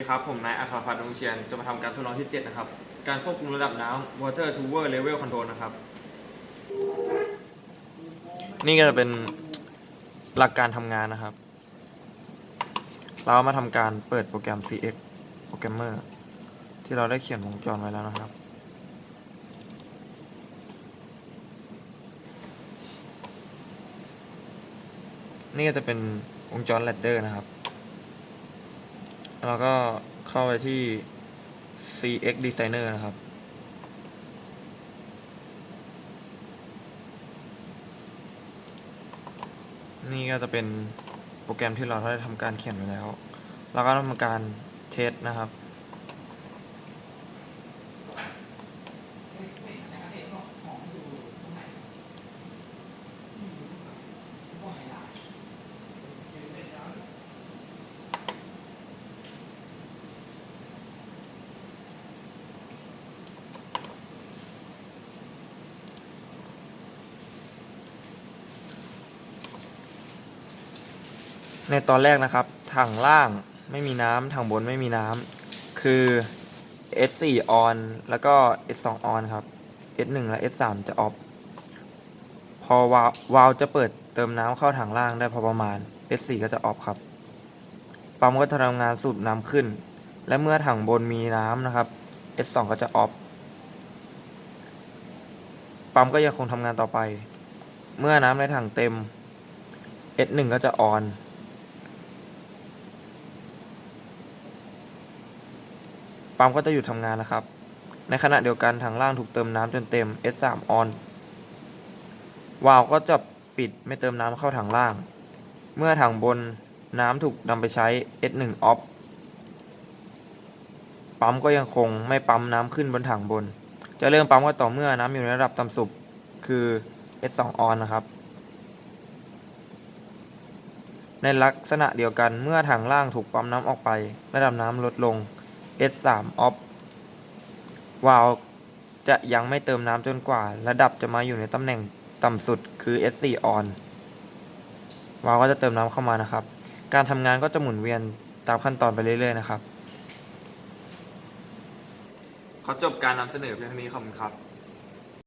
สวัสดีครับ ผมนายอัครพัฒน์ดงเชียน จะมาทำการทดลองที่ 7 นะครับ การควบคุมระดับน้ำ water Tower level control นะครับ นี่ก็จะเป็นหลักการทำงานนะครับ เรามาทำการเปิดโปรแกรม CX Programmer ที่เราได้เขียนวงจรไว้แล้วนะครับ นี่ก็จะเป็นวงจร ladder นะครับ แล้วก็เข้าไปที่ CX Designer นะครับ นี่ก็จะเป็นโปรแกรมที่เราได้ทำการเขียนไว้แล้ว แล้วก็ทำการเทสนะครับ ในตอนแรกนะครับถังล่างไม่มีน้ำถังบนไม่มีน้ำคือ S4 on แล้วก็ S2 on ครับ S1 และ S3 จะ off พอวาล์วาลจะเปิดเติมน้ำเข้าถังล่างได้พอประมาณ S4 ก็จะ off ครับปั๊มก็จะทำงานสูบน้ำขึ้น และเมื่อถังบนมีน้ำนะครับ S2 ก็จะ off ปั๊มก็ยังคงทำงานต่อไป เมื่อน้ำในถังเต็ม S1 ก็จะ on ปั๊มก็จะหยุดทำงานนะครับ ในขณะเดียวกันถังล่างถูกเติมน้ำจนเต็ม S3 on วาล์วก็จะปิดไม่เติมน้ำเข้าถังล่าง เมื่อถังบนน้ำถูกนำไปใช้ S1 off ปั๊มก็ยังคงไม่ปั๊มน้ำขึ้นบนถังบน จะเริ่มปั๊มก็ต่อเมื่อน้ำอยู่ในระดับต่ำสุดคือ S2 on นะครับ ในลักษณะเดียวกันเมื่อถังล่างถูกปั๊มน้ำออกไป ระดับน้ำลดลง S3 off วาล์วจะยังไม่เติมน้ำจนกว่า ระดับจะมาอยู่ในตำแหน่งต่ำสุดคือ S4 on วาล์วก็จะเติมน้ำเข้ามานะครับ การทำงานก็จะหมุนเวียนตามขั้นตอนไปเรื่อยๆนะครับ ขอจบการนำเสนอเพียงเท่านี้ขอบคุณครับ